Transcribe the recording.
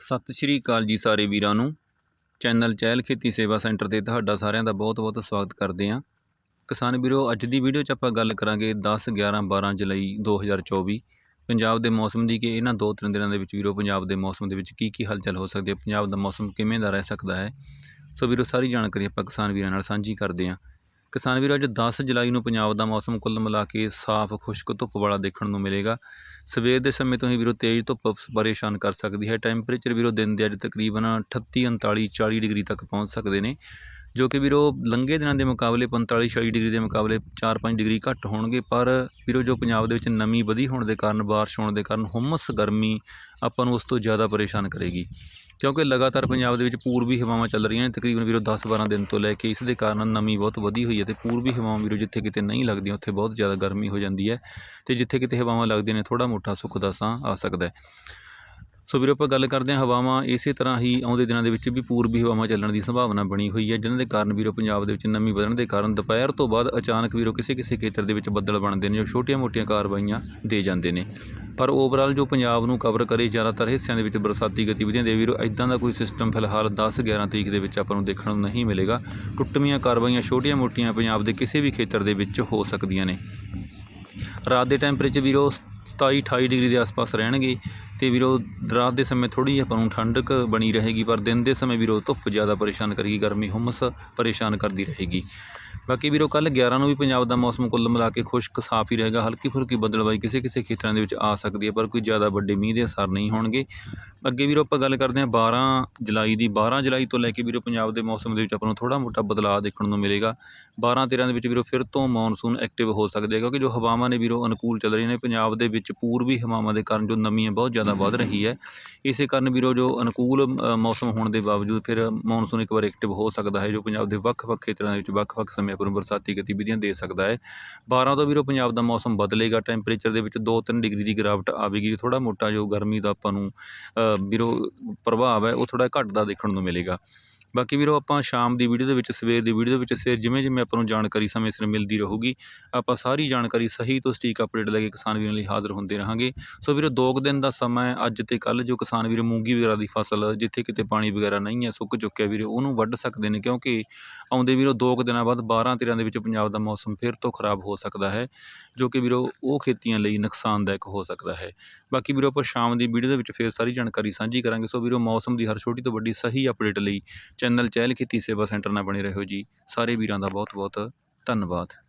ਸਤਿ ਸ਼੍ਰੀ ਅਕਾਲ ਜੀ ਸਾਰੇ ਵੀਰਾਂ ਨੂੰ। ਚੈਨਲ ਚਹਿਲ ਖੇਤੀ ਸੇਵਾ ਸੈਂਟਰ ਤੇ ਤੁਹਾਡਾ ਸਾਰਿਆਂ ਦਾ ਬਹੁਤ-ਬਹੁਤ ਸਵਾਗਤ ਕਰਦੇ ਹਾਂ। ਕਿਸਾਨ ਵੀਰੋ, ਅੱਜ ਦੀ ਵੀਡੀਓ 'ਚ ਆਪਾਂ ਗੱਲ ਕਰਾਂਗੇ 10 11 12 ਜੁਲਾਈ 2024 ਪੰਜਾਬ ਦੇ ਮੌਸਮ ਦੀ ਕਿ ਇਹਨਾਂ ਦੋ ਤਿੰਨ ਦਿਨਾਂ ਦੇ ਵਿੱਚ ਵੀਰੋ ਪੰਜਾਬ ਦੇ ਮੌਸਮ ਦੇ ਵਿੱਚ ਕੀ ਕੀ ਹਲਚਲ ਹੋ ਸਕਦੀ ਹੈ? ਪੰਜਾਬ ਦਾ ਮੌਸਮ ਕਿਵੇਂ ਦਾ ਰਹਿ ਸਕਦਾ ਹੈ? ਸੋ ਵੀਰੋ, ਸਾਰੀ ਜਾਣਕਾਰੀ ਆਪਾਂ ਕਿਸਾਨ ਵੀਰਾਂ ਨਾਲ ਸਾਂਝੀ ਕਰਦੇ ਹਾਂ। ਕਿਸਾਨ ਵੀਰੋ, ਅੱਜ 10 ਜੁਲਾਈ ਨੂੰ ਪੰਜਾਬ ਦਾ ਮੌਸਮ ਕੁੱਲ ਮਿਲਾ ਕੇ ਸਾਫ਼, ਖੁਸ਼ਕ, ਧੁੱਪ ਵਾਲਾ ਦੇਖਣ ਨੂੰ ਮਿਲੇਗਾ। ਸਵੇਰ ਦੇ ਸਮੇਂ ਤੋਂ ਹੀ ਵੀਰੋ, ਤੇਜ਼ ਧੁੱਪ ਪਰੇਸ਼ਾਨ ਕਰ ਸਕਦੀ ਹੈ। ਟੈਂਪਰੇਚਰ ਵੀਰੋ, ਦਿਨ ਦੇ ਅੱਜ ਤਕਰੀਬਨ 38 39 40 ਡਿਗਰੀ ਤੱਕ ਪਹੁੰਚ ਸਕਦੇ ਨੇ। ਜੋ ਕਿ ਵੀਰੋ ਲੰਘੇ ਦਿਨਾਂ ਦੇ ਮੁਕਾਬਲੇ 45 46 ਡਿਗਰੀ ਦੇ ਮੁਕਾਬਲੇ 4-5 ਡਿਗਰੀ ਘੱਟ ਹੋਣਗੇ, ਪਰ ਵੀਰੋ ਜੋ ਪੰਜਾਬ ਦੇ ਵਿੱਚ ਨਮੀ ਵਧੀ ਹੋਣ ਦੇ ਕਾਰਨ, ਬਾਰਿਸ਼ ਹੋਣ ਦੇ ਕਾਰਨ ਹੁਮਸ ਗਰਮੀ ਆਪਾਂ ਨੂੰ ਉਸ ਤੋਂ ਜ਼ਿਆਦਾ ਪਰੇਸ਼ਾਨ ਕਰੇਗੀ। ਕਿਉਂਕਿ ਲਗਾਤਾਰ ਪੰਜਾਬ ਦੇ ਵਿੱਚ ਪੂਰਬੀ ਹਵਾਵਾਂ ਚੱਲ ਰਹੀਆਂ ਨੇ, ਤਕਰੀਬਨ ਵੀਰੋ 10-12 ਦਿਨ ਤੋਂ ਲੈ ਕੇ ਇਸ ਦੇ ਕਾਰਨ ਨਮੀ ਬਹੁਤ ਵਧੀ ਹੋਈ ਹੈ ਤੇ ਪੂਰਬੀ ਹਵਾਵਾਂ ਵੀਰੋ ਜਿੱਥੇ ਕਿਤੇ ਨਹੀਂ ਲੱਗਦੀਆਂ, ਉੱਥੇ ਬਹੁਤ ਜ਼ਿਆਦਾ ਗਰਮੀ ਹੋ ਜਾਂਦੀ ਹੈ ਤੇ ਜਿੱਥੇ ਕਿਤੇ ਹਵਾਵਾਂ ਲੱਗਦੀਆਂ ਨੇ ਥੋੜਾ ਮੋਟਾ ਸੁੱਖ ਦਾ ਸਾਹ ਆ ਸਕਦਾ ਹੈ। ਸੋ ਵੀਰੋ, ਆਪਾਂ ਗੱਲ ਕਰਦੇ ਹਾਂ ਹਵਾਵਾਂ। ਇਸੇ ਤਰ੍ਹਾਂ ਹੀ ਆਉਂਦੇ ਦਿਨਾਂ ਦੇ ਵਿੱਚ ਵੀ ਪੂਰਬੀ ਹਵਾਵਾਂ ਚੱਲਣ ਦੀ ਸੰਭਾਵਨਾ ਬਣੀ ਹੋਈ ਹੈ, ਜਿਨ੍ਹਾਂ ਦੇ ਕਾਰਨ ਵੀਰੋ ਪੰਜਾਬ ਦੇ ਵਿੱਚ ਨਮੀ ਵਧਣ ਦੇ ਕਾਰਨ ਦੁਪਹਿਰ ਤੋਂ ਬਾਅਦ ਅਚਾਨਕ ਵੀਰੋ ਕਿਸੇ ਕਿਸੇ ਖੇਤਰ ਦੇ ਵਿੱਚ ਬੱਦਲ ਬਣਦੇ ਨੇ, ਜੋ ਛੋਟੀਆਂ-ਮੋਟੀਆਂ ਕਾਰਵਾਈਆਂ ਦੇ ਜਾਂਦੇ ਨੇ। ਪਰ ਓਵਰਆਲ ਜੋ ਪੰਜਾਬ ਨੂੰ ਕਵਰ ਕਰੇ, ਜ਼ਿਆਦਾਤਰ ਹਿੱਸਿਆਂ ਦੇ ਵਿੱਚ ਬਰਸਾਤੀ ਗਤੀਵਿਧੀਆਂ ਦੇ ਵੀਰੋ ਇਦਾਂ ਦਾ ਕੋਈ ਸਿਸਟਮ ਫਿਲਹਾਲ 10 11 ਤਰੀਕ ਦੇ ਵਿੱਚ ਆਪਾਂ ਨੂੰ ਦੇਖਣ ਨੂੰ ਨਹੀਂ ਮਿਲੇਗਾ। ਟੁੱਟਵੀਆਂ ਕਾਰਵਾਈਆਂ ਛੋਟੀਆਂ-ਮੋਟੀਆਂ ਪੰਜਾਬ ਦੇ ਕਿਸੇ ਵੀ ਖੇਤਰ ਦੇ ਵਿੱਚ ਹੋ ਸਕਦੀਆਂ ਨੇ। ਰਾਤ ਦੇ ਟੈਂਪਰੇਚਰ ਵੀਰੋ 27 28 ਡਿਗਰੀ ਦੇ ਆਸ-ਪਾਸ ਰਹਿਣਗੇ। ਤੇ ਵੀਰੋ, ਰਾਤ ਦੇ ਸਮੇਂ ਥੋੜੀ ਜਿਹੀ ਆਪਾਂ ਨੂੰ ਠੰਡਕ ਬਣੀ ਰਹੇਗੀ, ਪਰ ਦਿਨ ਦੇ ਸਮੇਂ ਵੀਰੋ, ਧੁੱਪ ਜ਼ਿਆਦਾ ਪਰੇਸ਼ਾਨ ਕਰੇਗੀ, ਗਰਮੀ, ਹੁੰਮਸ ਪਰੇਸ਼ਾਨ ਕਰਦੀ ਰਹੇਗੀ। ਬਾਕੀ ਵੀਰੋ, ਕੱਲ੍ਹ ਗਿਆਰਾਂ ਨੂੰ ਵੀ ਪੰਜਾਬ ਦਾ ਮੌਸਮ ਕੁੱਲ ਮਿਲਾ ਕੇ ਖੁਸ਼ਕ, ਸਾਫ਼ ਹੀ ਰਹੇਗਾ। ਹਲਕੀ ਫੁਲਕੀ ਬੱਦਲਬਾਈ ਕਿਸੇ ਕਿਸੇ ਖੇਤਰਾਂ ਦੇ ਵਿੱਚ ਆ ਸਕਦੀ ਹੈ, ਪਰ ਕੋਈ ਜ਼ਿਆਦਾ ਵੱਡੇ ਮੀਂਹ ਦੇ ਅਸਰ ਨਹੀਂ ਹੋਣਗੇ। ਅੱਗੇ ਵੀਰੋ, ਆਪਾਂ ਗੱਲ ਕਰਦੇ ਹਾਂ 12 ਜੁਲਾਈ ਦੀ। 12 ਜੁਲਾਈ ਤੋਂ ਲੈ ਕੇ ਵੀਰੋ, ਪੰਜਾਬ ਦੇ ਮੌਸਮ ਦੇ ਵਿੱਚ ਆਪਾਂ ਨੂੰ ਥੋੜਾ ਮੋਟਾ ਬਦਲਾਅ ਦੇਖਣ ਨੂੰ ਮਿਲੇਗਾ। 12 13 ਦੇ ਵਿੱਚ ਵੀਰੋ, ਫਿਰ ਤੋਂ ਮੌਨਸੂਨ ਐਕਟਿਵ ਹੋ ਸਕਦੇ ਆ ਕਿਉਂਕਿ ਜੋ ਹਵਾਵਾਂ ਨੇ ਵੀਰੋ, ਅਨੁਕੂਲ ਚੱਲ ਰਹੀਆਂ ਨੇ। ਪੰਜਾਬ ਦੇ ਵਿੱਚ ਪੂਰਬੀ ਹਵਾਵਾਂ ਦੇ ਕਾਰਨ ਜੋ ਨਮੀ ਹੈ ਬਹੁਤ ਜ਼ਿਆਦਾ ਵੱਧ ਰਹੀ ਹੈ। ਇਸੇ ਕਾਰਨ ਵੀਰੋ, ਜੋ ਅਨੁਕੂਲ ਮੌਸਮ ਹੋਣ ਦੇ ਬਾਵਜੂਦ ਫਿਰ ਮੌਨਸੂਨ ਇੱਕ ਵਾਰ ਐਕਟਿਵ ਹੋ ਸਕਦਾ ਹੈ, ਜੋ ਪੰਜਾਬ ਦੇ ਵੱਖ-ਵੱਖ ਖੇਤਰਾਂ ਦੇ ਵਿੱਚ ਵੱਖ-ਵੱਖ ਸਮੇਂ ਪਰ ਬਰਸਾਤੀ ਗਤੀਵਿਧੀਆਂ ਦੇ ਸਕਦਾ ਹੈ। 12 ਤੋਂ ਵੀਰੋ, ਪੰਜਾਬ ਦਾ ਮੌਸਮ ਬਦਲੇਗਾ। ਟੈਂਪਰੇਚਰ ਦੇ ਵਿੱਚ 2-3 ਡਿਗਰੀ ਦੀ ਗਿਰਾਵਟ ਆਵੇਗੀ। ਥੋੜਾ ਮੋਟਾ ਜੋ ਗਰਮੀ ਦਾ ਆਪਾਂ ਨੂੰ ਵੀਰੋ, ਪ੍ਰਭਾਵ ਹੈ, ਉਹ ਥੋੜਾ ਘਟਦਾ ਦੇਖਣ ਨੂੰ ਮਿਲੇਗਾ। ਬਾਕੀ ਵੀਰੋ, ਆਪਾਂ ਸ਼ਾਮ ਦੀ ਵੀਡੀਓ ਦੇ ਵਿੱਚ, ਸਵੇਰ ਦੀ ਵੀਡੀਓ ਦੇ ਵਿੱਚ ਸਿਰ ਜਿਵੇਂ ਜਿਵੇਂ ਆਪਾਂ ਨੂੰ ਜਾਣਕਾਰੀ ਸਮੇਂ ਸਿਰ ਮਿਲਦੀ ਰਹੂਗੀ, ਆਪਾਂ ਸਾਰੀ ਜਾਣਕਾਰੀ ਸਹੀ ਤੋਂ ਸਟੀਕ ਅਪਡੇਟ ਲੈ ਕੇ ਕਿਸਾਨ ਵੀਰਾਂ ਲਈ ਹਾਜ਼ਰ ਹੁੰਦੇ ਰਹਾਂਗੇ। ਸੋ ਵੀਰੋ, ਦੋ ਕੁ ਦਿਨ ਦਾ ਸਮਾਂ ਹੈ, ਅੱਜ ਤੇ ਕੱਲ ਜੋ ਕਿਸਾਨ ਵੀਰ ਮੂੰਗੀ ਵਗੈਰਾ ਦੀ ਫਸਲ, ਜਿੱਥੇ ਕਿਤੇ ਪਾਣੀ ਵਗੈਰਾ ਨਹੀਂ ਹੈ, ਸੁੱਕ ਚੁੱਕਿਆ ਵੀਰੇ, ਉਹਨੂੰ ਵੱਢ ਸਕਦੇ ਨੇ, ਕਿਉਂਕਿ ਆਉਂਦੇ ਵੀਰੋ, ਦੋ ਕੁ ਦਿਨਾਂ ਬਾਅਦ 12 13 ਦੇ ਵਿੱਚ ਪੰਜਾਬ ਦਾ ਮੌਸਮ ਫਿਰ ਤੋਂ ਖਰਾਬ ਹੋ ਸਕਦਾ ਹੈ, ਜੋ ਕਿ ਵੀਰੋ, ਉਹ ਖੇਤੀਆਂ ਲਈ ਨੁਕਸਾਨਦਾਇਕ ਹੋ ਸਕਦਾ ਹੈ। ਬਾਕੀ ਵੀਰੋ, ਆਪਾਂ ਸ਼ਾਮ ਦੀ ਵੀਡੀਓ ਦੇ ਵਿੱਚ ਫਿਰ ਸਾਰੀ ਜਾਣਕਾਰੀ ਸਾਂਝੀ ਕਰਾਂਗੇ। ਸੋ ਵੀਰੋ, ਮੌਸਮ ਦੀ ਹਰ ਛੋਟੀ ਤੋਂ ਵੱਡੀ ਸਹੀ ਅਪਡੇਟ ਲਈ ਚੈਨਲ ਚਹਿਲ ਖੇਤੀ ਸੇਵਾ ਸੈਂਟਰ ਨਾਲ ਬਣੇ ਰਹੋ ਜੀ। ਸਾਰੇ ਵੀਰਾਂ ਦਾ ਬਹੁਤ ਬਹੁਤ ਧੰਨਵਾਦ।